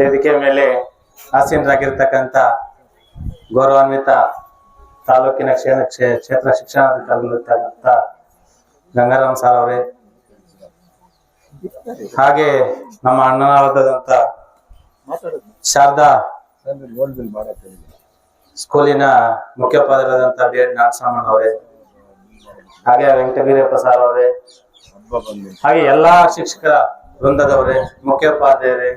ವೇದಿಕೆ ಮೇಲೆ ಆಸೀನರಾಗಿರ್ತಕ್ಕಂಥ ಗೌರವಾನ್ವಿತ ತಾಲೂಕಿನ ಕ್ಷೇತ್ರ ಕ್ಷೇ- ಕ್ಷೇತ್ರ ಶಿಕ್ಷಣಾಧಿಕಾರಿಗಳಿರ್ತಕ್ಕಂಥ ಗಂಗಾರಾಮ್ ಸರ್ ಅವರೇ, ಹಾಗೆ ನಮ್ಮ ಅಣ್ಣನಾದಂತ ಶಾರದಾ ಸ್ಕೂಲಿನ ಮುಖ್ಯೋಪಾಧ್ಯಾಯರಾದಂತ ಬಿ ಎಡ್ ಅವರೇ, ಹಾಗೆ ವೆಂಕಟಗಿರಿಯಪ್ಪ ಸರ್ ಅವರೇ, ಹಾಗೆ ಎಲ್ಲಾ ಶಿಕ್ಷಕರ ವೃಂದದವರೇ, ಮುಖ್ಯೋಪಾಧ್ಯಾಯರೇ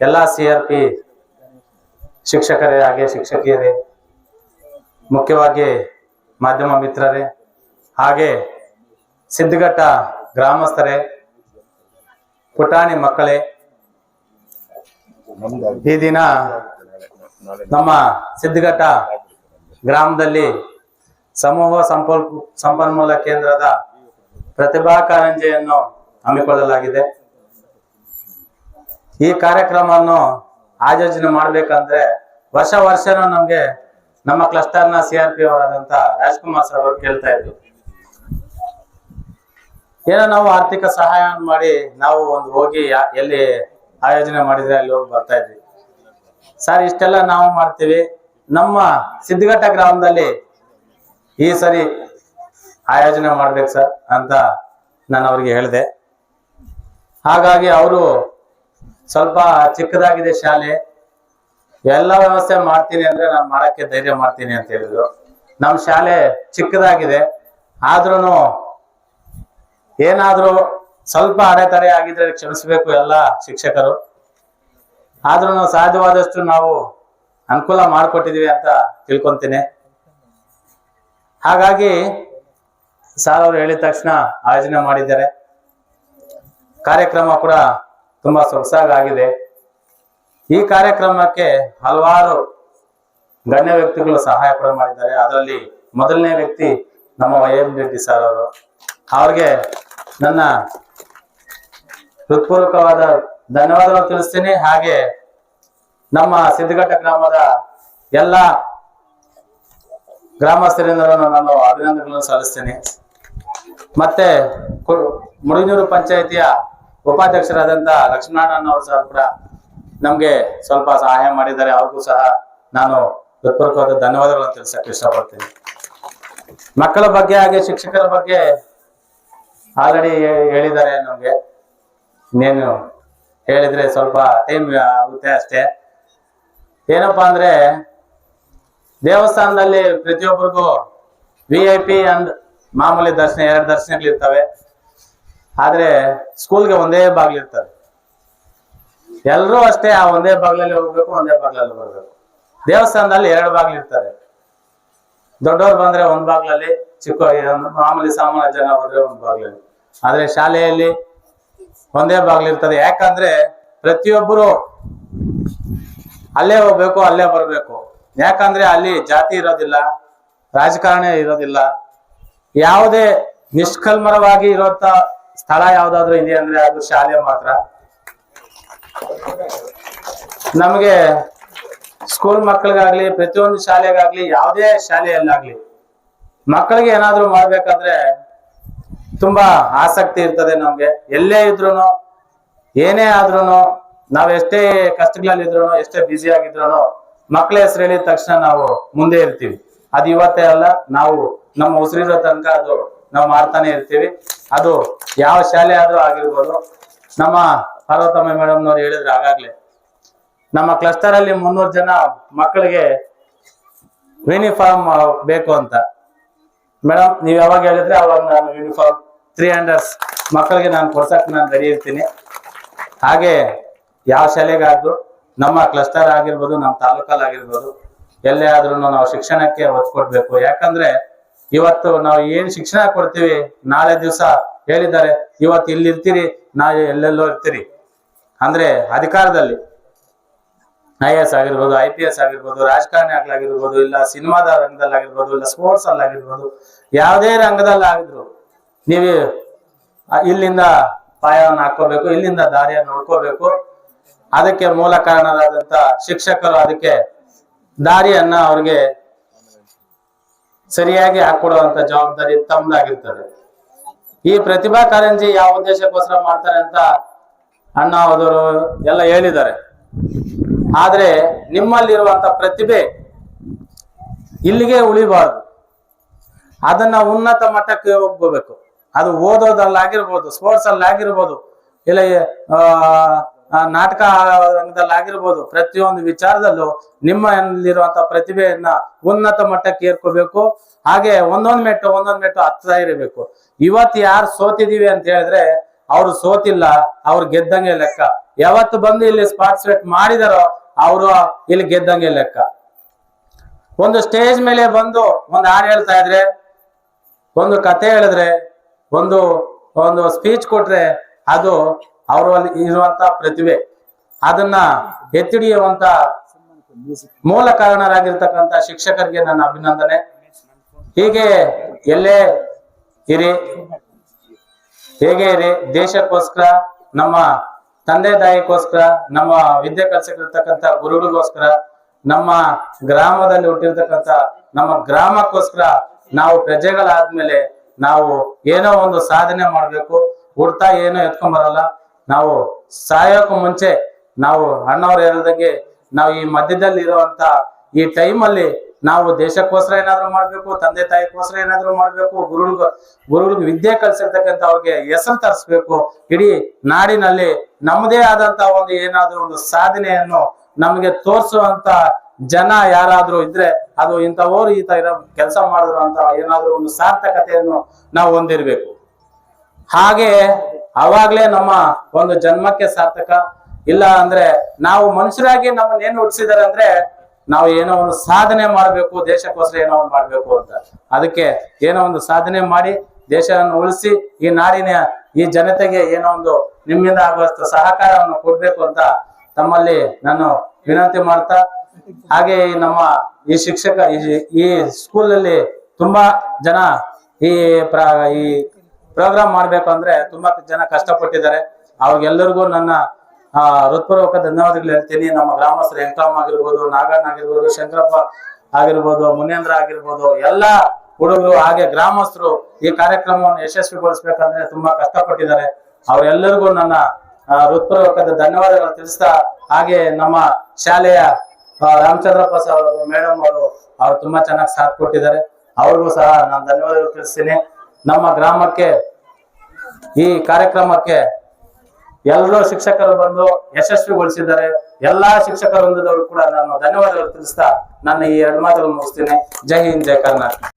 ಎಲ್ಲಾ ಸಿ ಆರ್ ಪಿ ಶಿಕ್ಷಕರೇ ಹಾಗೆ ಶಿಕ್ಷಕಿಯರೇ, ಮುಖ್ಯವಾಗಿ ಮಾಧ್ಯಮ ಮಿತ್ರರೇ, ಹಾಗೆ ಸಿದ್ಧಘಟ್ಟ ಗ್ರಾಮಸ್ಥರೇ, ಪುಟಾಣಿ ಮಕ್ಕಳೇ, ಈ ದಿನ ನಮ್ಮ ಸಿದ್ಧಘಟ್ಟ ಗ್ರಾಮದಲ್ಲಿ ಸಮೂಹ ಸಂಪನ್ಮೂಲ ಕೇಂದ್ರದ ಪ್ರತಿಭಾ ಕಾರಂಜಿಯನ್ನು ಹಮ್ಮಿಕೊಳ್ಳಲಾಗಿದೆ. ಈ ಕಾರ್ಯಕ್ರಮವನ್ನು ಆಯೋಜನೆ ಮಾಡ್ಬೇಕಂದ್ರೆ ವರ್ಷ ವರ್ಷನೂ ನಮ್ಗೆ ನಮ್ಮ ಕ್ಲಸ್ಟರ್ನ ಸಿ ಆರ್ ಪಿ ಅವರಾದಂತ ರಾಜ್ಕುಮಾರ್ ಸರ್ ಅವರು ಕೇಳ್ತಾ ಇದ್ರು. ಏನೋ ನಾವು ಆರ್ಥಿಕ ಸಹಾಯ ಮಾಡಿ ನಾವು ಒಂದು ಹೋಗಿ ಎಲ್ಲಿ ಆಯೋಜನೆ ಮಾಡಿದ್ರೆ ಅಲ್ಲಿ ಹೋಗಿ ಬರ್ತಾ ಇದ್ವಿ. ಸರ್, ಇಷ್ಟೆಲ್ಲ ನಾವು ಮಾಡ್ತೀವಿ. ನಮ್ಮ ಸಿದ್ಧಘಟ್ಟ ಗ್ರಾಮದಲ್ಲಿ ಈ ಸರಿ ಆಯೋಜನೆ ಮಾಡ್ಬೇಕು ಸರ್ ಅಂತ ನಾನು ಅವ್ರಿಗೆ ಹೇಳಿದೆ. ಹಾಗಾಗಿ ಅವರು ಸ್ವಲ್ಪ ಚಿಕ್ಕದಾಗಿದೆ ಶಾಲೆ. ಎಲ್ಲ ವ್ಯವಸ್ಥೆ ಮಾಡ್ತೀನಿ ಅಂದ್ರೆ ನಾನು ಮಾಡಕ್ಕೆ ಧೈರ್ಯ ಮಾಡ್ತೀನಿ ಅಂತ ಹೇಳಿದ್ರು. ನಮ್ಮ ಶಾಲೆ ಚಿಕ್ಕದಾಗಿದೆ. ಆದ್ರೂ ಏನಾದ್ರೂ ಸ್ವಲ್ಪ ಅಡೆತಡೆ ಆಗಿದ್ರೆ ಕ್ಷಮಿಸಬೇಕು ಎಲ್ಲ ಶಿಕ್ಷಕರು. ಆದ್ರೂ ಸಾಧ್ಯವಾದಷ್ಟು ನಾವು ಅನುಕೂಲ ಮಾಡಿಕೊಟ್ಟಿದೀವಿ ಅಂತ ತಿಳ್ಕೊಂತೀನಿ. ಹಾಗಾಗಿ ಸಾರ್ ಅವರು ಹೇಳಿದ ತಕ್ಷಣ ಆಯೋಜನೆ ಮಾಡಿದ್ದಾರೆ. ಕಾರ್ಯಕ್ರಮ ಕೂಡ ತುಂಬಾ ಸೊಗಸಾಗಿದೆ ಈ ಕಾರ್ಯಕ್ರಮಕ್ಕೆ ಹಲವಾರು ಗಣ್ಯ ವ್ಯಕ್ತಿಗಳು ಸಹಾಯ ಕೂಡ ಮಾಡಿದ್ದಾರೆ. ಅದರಲ್ಲಿ ಮೊದಲನೇ ವ್ಯಕ್ತಿ ನಮ್ಮ ವೈ ಎಂ ರೆಡ್ಡಿ ಸರ್ ಅವರು. ಅವ್ರಿಗೆ ನನ್ನ ಹೃತ್ಪೂರ್ವಕವಾದ ಧನ್ಯವಾದಗಳು ತಿಳಿಸ್ತೀನಿ. ಹಾಗೆ ನಮ್ಮ ಸಿದ್ಧಘಟ್ಟ ಗ್ರಾಮದ ಎಲ್ಲ ಗ್ರಾಮಸ್ಥರಿಂದ ನಾನು ಅಭಿನಂದನೆಗಳನ್ನು ಸಲ್ಲಿಸ್ತೇನೆ. ಮತ್ತೆ ಮುಡಿನೂರು ಪಂಚಾಯಿತಿಯ ಉಪಾಧ್ಯಕ್ಷರಾದಂತ ಲಕ್ಷ್ಮೀನಾರಾಯಣ ಅವರು ಸಹ ಕೂಡ ನಮ್ಗೆ ಸ್ವಲ್ಪ ಸಹಾಯ ಮಾಡಿದ್ದಾರೆ. ಅವ್ರಿಗೂ ಸಹ ನಾನು ಹೃತ್ಪೂರ್ವಕವಾದ ಧನ್ಯವಾದಗಳನ್ನು ತಿಳಿಸಕ್ಕೆ ಇಷ್ಟಪಡ್ತೀನಿ. ಮಕ್ಕಳ ಬಗ್ಗೆ ಹಾಗೆ ಶಿಕ್ಷಕರ ಬಗ್ಗೆ ಆಲ್ರೆಡಿ ಹೇಳಿದ್ದಾರೆ ನಮ್ಗೆ. ಇನ್ನೇನು ಹೇಳಿದ್ರೆ ಸ್ವಲ್ಪ ಟೈಮ್ ಆಗುತ್ತೆ ಅಷ್ಟೇ. ಏನಪ್ಪಾ ಅಂದ್ರೆ ದೇವಸ್ಥಾನದಲ್ಲಿ ಪ್ರತಿಯೊಬ್ಬರಿಗೂ ವಿ ಐ ಪಿ ಅಂಡ್ ಮಾಮೂಲಿ ದರ್ಶನ, ಎರಡು ದರ್ಶನಗಳಿರ್ತವೆ. ಆದ್ರೆ ಸ್ಕೂಲ್ಗೆ ಒಂದೇ ಬಾಗ್ಲು ಇರ್ತವೆ ಎಲ್ಲರೂ ಅಷ್ಟೇ ಆ ಒಂದೇ ಬಾಗ್ಲಲ್ಲಿ ಹೋಗ್ಬೇಕು, ಒಂದೇ ಬಾಗ್ಲಲ್ಲಿ ಬರ್ಬೇಕು. ದೇವಸ್ಥಾನದಲ್ಲಿ ಎರಡು ಬಾಗ್ಲು ಇರ್ತವೆ ದೊಡ್ಡವ್ರು ಬಂದ್ರೆ ಒಂದ್ ಬಾಗ್ಲಲ್ಲಿ ಚಿಕ್ಕ ಮಾಮೂಲಿ ಸಾಮಾನ್ಯ ಜನ ಬಂದ್ರೆ ಒಂದ್ ಬಾಗ್ಲಲ್ಲಿ. ಆದ್ರೆ ಶಾಲೆಯಲ್ಲಿ ಒಂದೇ ಬಾಗ್ಲು ಇರ್ತದೆ. ಯಾಕಂದ್ರೆ ಪ್ರತಿಯೊಬ್ಬರು ಅಲ್ಲೇ ಹೋಗ್ಬೇಕು, ಅಲ್ಲೇ ಬರ್ಬೇಕು. ಯಾಕಂದ್ರೆ ಅಲ್ಲಿ ಜಾತಿ ಇರೋದಿಲ್ಲ, ರಾಜಕಾರಣ ಇರೋದಿಲ್ಲ. ಯಾವುದೇ ನಿಷ್ಕಲ್ಮರವಾಗಿ ಇರೋಂತ ಸ್ಥಳ ಯಾವ್ದಾದ್ರು ಇದೆ ಅಂದ್ರೆ ಅದು ಶಾಲೆ ಮಾತ್ರ. ನಮಗೆ ಸ್ಕೂಲ್ ಮಕ್ಕಳಿಗಾಗ್ಲಿ, ಪ್ರತಿಯೊಂದು ಶಾಲೆಗಾಗ್ಲಿ, ಯಾವುದೇ ಶಾಲೆಯಲ್ಲಾಗ್ಲಿ, ಮಕ್ಕಳಿಗೆ ಏನಾದ್ರು ಮಾಡ್ಬೇಕಂದ್ರೆ ತುಂಬಾ ಆಸಕ್ತಿ ಇರ್ತದೆ ನಮ್ಗೆ. ಎಲ್ಲೇ ಇದ್ರು ಏನೇ ಆದ್ರೂ ನಾವ್ ಎಷ್ಟೇ ಕಷ್ಟಗಳಲ್ಲಿದ್ರು ಎಷ್ಟೇ ಬ್ಯುಸಿ ಆಗಿದ್ರು ಮಕ್ಕಳ ಹೆಸರು ಹೇಳಿದ ತಕ್ಷಣ ನಾವು ಮುಂದೆ ಇರ್ತೀವಿ. ಅದು ಇವತ್ತೇ ಅಲ್ಲ, ನಾವು ನಮ್ಮ ಉಸಿರಿರೋ ತನಕ ಅದು ನಾವು ಮಾಡ್ತಾನೆ ಇರ್ತೀವಿ. ಅದು ಯಾವ ಶಾಲೆ ಆದ್ರೂ ಆಗಿರ್ಬೋದು. ನಮ್ಮ ಪಾರ್ವತಮ್ಮ ಮೇಡಮ್ನವ್ರು ಹೇಳಿದ್ರೆ ಆಗಾಗ್ಲೇ ನಮ್ಮ ಕ್ಲಸ್ಟರ್ ಅಲ್ಲಿ ಮುನ್ನೂರು ಜನ ಮಕ್ಕಳಿಗೆ ಯೂನಿಫಾರ್ಮ್ ಬೇಕು ಅಂತ. ಮೇಡಮ್, ನೀವ್ ಯಾವಾಗ ಹೇಳಿದ್ರೆ ಅವಾಗ ನಾನು ಯೂನಿಫಾರ್ಮ್ ತ್ರೀ ಹಂಡ್ರೆಡ್ಸ್ ಮಕ್ಕಳಿಗೆ ನಾನು ಕೊಡ್ಸಕ್ ನಾನು ರೆಡಿ ಇರ್ತೀನಿ. ಹಾಗೆ ಯಾವ ಶಾಲೆಗಾದ್ರು ನಮ್ಮ ಕ್ಲಸ್ಟರ್ ಆಗಿರ್ಬೋದು, ನಮ್ಮ ತಾಲೂಕಲ್ಲಿ ಆಗಿರ್ಬೋದು ಎಲ್ಲೇ ಆದ್ರೂ ನಾವು ಶಿಕ್ಷಣಕ್ಕೆ ಒತ್ತು ಕೊಡ್ಬೇಕು ಯಾಕಂದ್ರೆ ಇವತ್ತು ನಾವು ಏನ್ ಶಿಕ್ಷಣ ಕೊಡ್ತೀವಿ? ನಾಳೆ ದಿವಸ ಹೇಳಿದ್ದಾರೆ. ಇವತ್ತು ಇಲ್ಲಿ ಇರ್ತೀರಿ, ನಾಳೆ ಎಲ್ಲೆಲ್ಲೋ ಇರ್ತೀರಿ. ಅಂದ್ರೆ ಅಧಿಕಾರದಲ್ಲಿ ಐ ಎ ಎಸ್ ಆಗಿರ್ಬೋದು, ಐ ಪಿ ಎಸ್ ಆಗಿರ್ಬೋದು, ರಾಜಕಾರಣಿ ಆಗ್ಲಾಗಿರ್ಬೋದು, ಇಲ್ಲ ಸಿನಿಮಾದ ರಂಗದಲ್ಲಿ ಆಗಿರ್ಬೋದು ಇಲ್ಲ ಸ್ಪೋರ್ಟ್ಸ್ ಅಲ್ಲಿ ಆಗಿರ್ಬೋದು ಯಾವುದೇ ರಂಗದಲ್ಲಿ ಆಗಿದ್ರು ನೀವು ಇಲ್ಲಿಂದ ಪಾಯವನ್ನು ಹಾಕೋಬೇಕು ಇಲ್ಲಿಂದ ದಾರಿಯನ್ನು ನೋಡ್ಕೋಬೇಕು ಅದಕ್ಕೆ ಮೂಲ ಕಾರಣರಾದಂತ ಶಿಕ್ಷಕರು ಅದಕ್ಕೆ ದಾರಿಯನ್ನ ಅವ್ರಿಗೆ ಸರಿಯಾಗಿ ಹಾಕೊಡುವಂತ ಜವಾಬ್ದಾರಿ ತಮ್ಮದಾಗಿರ್ತದೆ ಈ ಪ್ರತಿಭಾ ಕಾರಂಜಿ ಯಾವ ಉದ್ದೇಶಕ್ಕೋಸ್ಕರ ಮಾಡ್ತಾರೆ ಅಂತ ಅಣ್ಣ ಅವರು ಎಲ್ಲ ಹೇಳಿದ್ದಾರೆ. ಆದ್ರೆ ನಿಮ್ಮಲ್ಲಿರುವಂತ ಪ್ರತಿಭೆ ಇಲ್ಲಿಗೆ ಉಳಿಬಾರ್ದು. ಅದನ್ನ ಉನ್ನತ ಮಟ್ಟಕ್ಕೆ ಹೋಗ್ಬೋಬೇಕು ಅದು ಓದೋದಲ್ಲಾಗಿರ್ಬೋದು ಸ್ಪೋರ್ಟ್ಸ್ ಅಲ್ಲಿ ಆಗಿರ್ಬೋದು ಇಲ್ಲ ನಾಟಕ ರಂಗದಲ್ಲಿ ಆಗಿರ್ಬೋದು ಪ್ರತಿಯೊಂದು ವಿಚಾರದಲ್ಲೂ ನಿಮ್ಮಲ್ಲಿರುವಂತ ಪ್ರತಿಭೆಯನ್ನ ಉನ್ನತ ಮಟ್ಟಕ್ಕೆ ಏರ್ಕೋಬೇಕು. ಹಾಗೆ ಒಂದೊಂದ್ ಮೆಟ್ಟು ಒಂದೊಂದ್ ಮೆಟ್ಟು ಹತ್ತಾ ಇರಬೇಕು. ಇವತ್ತು ಯಾರು ಸೋತಿದೀವಿ ಅಂತ ಹೇಳಿದ್ರೆ, ಅವ್ರು ಸೋತಿಲ್ಲ, ಅವ್ರು ಗೆದ್ದಂಗೆ ಲೆಕ್ಕ. ಯಾವತ್ತು ಬಂದು ಇಲ್ಲಿ ಪಾರ್ಟಿಸಿಪೇಟ್ ಮಾಡಿದಾರೋ, ಅವರು ಇಲ್ಲಿ ಗೆದ್ದಂಗೆ ಲೆಕ್ಕ. ಒಂದು ಸ್ಟೇಜ್ ಮೇಲೆ ಬಂದು ಒಂದು ಹಾಡು ಹೇಳ್ತಾ ಇದ್ರೆ, ಒಂದು ಕತೆ ಹೇಳಿದ್ರೆ, ಒಂದು ಒಂದು ಸ್ಪೀಚ್ ಕೊಟ್ರೆ, ಅದು ಅವರಲ್ಲಿ ಇರುವಂತ ಪ್ರತಿಭೆ, ಅದನ್ನ ಎತ್ತಿಡಿಯುವಂತ ಮೂಲ ಕಾರಣರಾಗಿರ್ತಕ್ಕಂತ ಶಿಕ್ಷಕರಿಗೆ ನನ್ನ ಅಭಿನಂದನೆ. ಹೀಗೆ ಎಲ್ಲೇ ಇರಿ, ಹೇಗೆ ಇರಿ, ದೇಶಕ್ಕೋಸ್ಕರ, ನಮ್ಮ ತಂದೆ ತಾಯಿಗೋಸ್ಕರ, ನಮ್ಮ ವಿದ್ಯೆ ಕಲಿಸಿರ್ತಕ್ಕಂಥ ಗುರುಗಳಿಗೋಸ್ಕರ, ನಮ್ಮ ಗ್ರಾಮದಲ್ಲಿ ಹುಟ್ಟಿರ್ತಕ್ಕಂಥ, ನಮ್ಮ ಗ್ರಾಮಕ್ಕೋಸ್ಕರ ನಾವು ಪ್ರಜೆಗಳಾದ್ಮೇಲೆ ನಾವು ಏನೋ ಒಂದು ಸಾಧನೆ ಮಾಡ್ಬೇಕು, ಹುಡ್ತಾ ಏನೋ ಎತ್ಕೊಂಡ್ ಬರಲ್ಲ. ನಾವು ಸಾಯೋಕು ಮುಂಚೆ ನಾವು ಅಣ್ಣವ್ರು ಹೇಳ್ದಂಗೆ ನಾವು ಈ ಮಧ್ಯದಲ್ಲಿ ಇರುವಂತ ಈ ಟೈಮಲ್ಲಿ ನಾವು ದೇಶಕ್ಕೋಸ್ಕರ ಏನಾದ್ರು ಮಾಡ್ಬೇಕು, ತಂದೆ ತಾಯಿಗೋಸ್ಕರ ಏನಾದ್ರು ಮಾಡ್ಬೇಕು ಗುರುಗಳಿಗೆ ಗುರುಗಳಿಗೆ ವಿದ್ಯೆ ಕಲಿಸಿರ್ತಕ್ಕಂಥ ಅವ್ರಿಗೆ ಹೆಸರು ತರಿಸ್ಬೇಕು. ಇಡೀ ನಾಡಿನಲ್ಲಿ ನಮ್ಮದೇ ಆದಂತ ಒಂದು ಏನಾದ್ರು ಒಂದು ಸಾಧನೆಯನ್ನು ನಮಗೆ ತೋರಿಸುವಂತ ಜನ ಯಾರಾದ್ರೂ ಇದ್ರೆ ಅದು ಇಂಥವ್ರು ಈ ತರ ಕೆಲಸ ಮಾಡಿದ್ರು ಅಂತ ಏನಾದ್ರು ಒಂದು ಸಾರ್ಥಕತೆಯನ್ನು ನಾವು ಹೊಂದಿರ್ಬೇಕು. ಹಾಗೆ ಅವಾಗ್ಲೇ ನಮ್ಮ ಒಂದು ಜನ್ಮಕ್ಕೆ ಸಾರ್ಥಕ. ಇಲ್ಲ ಅಂದ್ರೆ ನಾವು ಮನುಷ್ಯರಾಗಿ ನಮ್ಮನ್ನ ಏನ್ ಹುಟ್ಟಿಸಿದಾರೆ ಅಂದ್ರೆ ನಾವು ಏನೋ ಒಂದು ಸಾಧನೆ ಮಾಡ್ಬೇಕು, ದೇಶಕ್ಕೋಸ್ಕರ ಏನೋ ಒಂದು ಮಾಡ್ಬೇಕು ಅಂತ. ಅದಕ್ಕೆ ಏನೋ ಒಂದು ಸಾಧನೆ ಮಾಡಿ, ದೇಶವನ್ನು ಉಳಿಸಿ, ಈ ನಾಡಿನ, ಈ ಜನತೆಗೆ ಏನೋ ಒಂದು ನಿಮ್ಮಿಂದ ಆಗುವಷ್ಟು ಸಹಕಾರವನ್ನು ಕೊಡ್ಬೇಕು ಅಂತ ತಮ್ಮಲ್ಲಿ ನಾನು ವಿನಂತಿ ಮಾಡ್ತಾ, ಹಾಗೆ ನಮ್ಮ ಈ ಶಿಕ್ಷಕ, ಈ- ಈ ಸ್ಕೂಲಲ್ಲಿ ತುಂಬಾ ಜನ ಈ ಪ್ರ, ಈ ಪ್ರೋಗ್ರಾಮ್ ಮಾಡ್ಬೇಕು ಅಂದ್ರೆ ತುಂಬಾ ಜನ ಕಷ್ಟಪಟ್ಟಿದ್ದಾರೆ. ಅವ್ರಿಗೆಲ್ಲರಿಗೂ ನನ್ನ ಹೃತ್ಪೂರ್ವಕ ಧನ್ಯವಾದಗಳು ಹೇಳ್ತೀನಿ. ನಮ್ಮ ಗ್ರಾಮಸ್ಥರು ಎಂಕಾಮ್ ಆಗಿರ್ಬೋದು ನಾಗಣ್ಣ ಆಗಿರ್ಬೋದು, ಶಂಕರಪ್ಪ ಆಗಿರ್ಬೋದು, ಮುನೇಂದ್ರ ಆಗಿರ್ಬೋದು, ಎಲ್ಲಾ ಹುಡುಗರು ಹಾಗೆ ಗ್ರಾಮಸ್ಥರು ಈ ಕಾರ್ಯಕ್ರಮವನ್ನು ಯಶಸ್ವಿಗೊಳಿಸ್ಬೇಕಂದ್ರೆ ತುಂಬಾ ಕಷ್ಟಪಟ್ಟಿದ್ದಾರೆ. ಅವರೆಲ್ಲರಿಗೂ ನನ್ನ ಹೃತ್ಪೂರ್ವಕ ಧನ್ಯವಾದಗಳು ತಿಳಿಸ್ತಾ, ಹಾಗೆ ನಮ್ಮ ಶಾಲೆಯ ರಾಮಚಂದ್ರಪ್ಪ ಸರ್, ಮೇಡಮ್ ಅವರು, ಅವ್ರು ತುಂಬಾ ಚೆನ್ನಾಗಿ ಸಾಥ್ ಕೊಟ್ಟಿದ್ದಾರೆ. ಅವ್ರಿಗೂ ಸಹ ನಾನು ಧನ್ಯವಾದಗಳು ತಿಳಿಸ್ತೀನಿ. ನಮ್ಮ ಗ್ರಾಮಕ್ಕೆ, ಈ ಕಾರ್ಯಕ್ರಮಕ್ಕೆ ಎಲ್ಲರೂ ಶಿಕ್ಷಕರು ಬಂದು ಯಶಸ್ವಿಗೊಳಿಸಿದ್ದಾರೆ. ಎಲ್ಲಾ ಶಿಕ್ಷಕರೊಂದಿದವರು ಕೂಡ ನಾನು ಧನ್ಯವಾದಗಳು ತಿಳಿಸ್ತಾ ನನ್ನ ಈ ಎರಡು ಮಾತುಗಳನ್ನು ಮುಗಿಸ್ತೀನಿ. ಜೈ ಹಿಂದ್, ಜೈ ಕರ್ನಾಟಕ.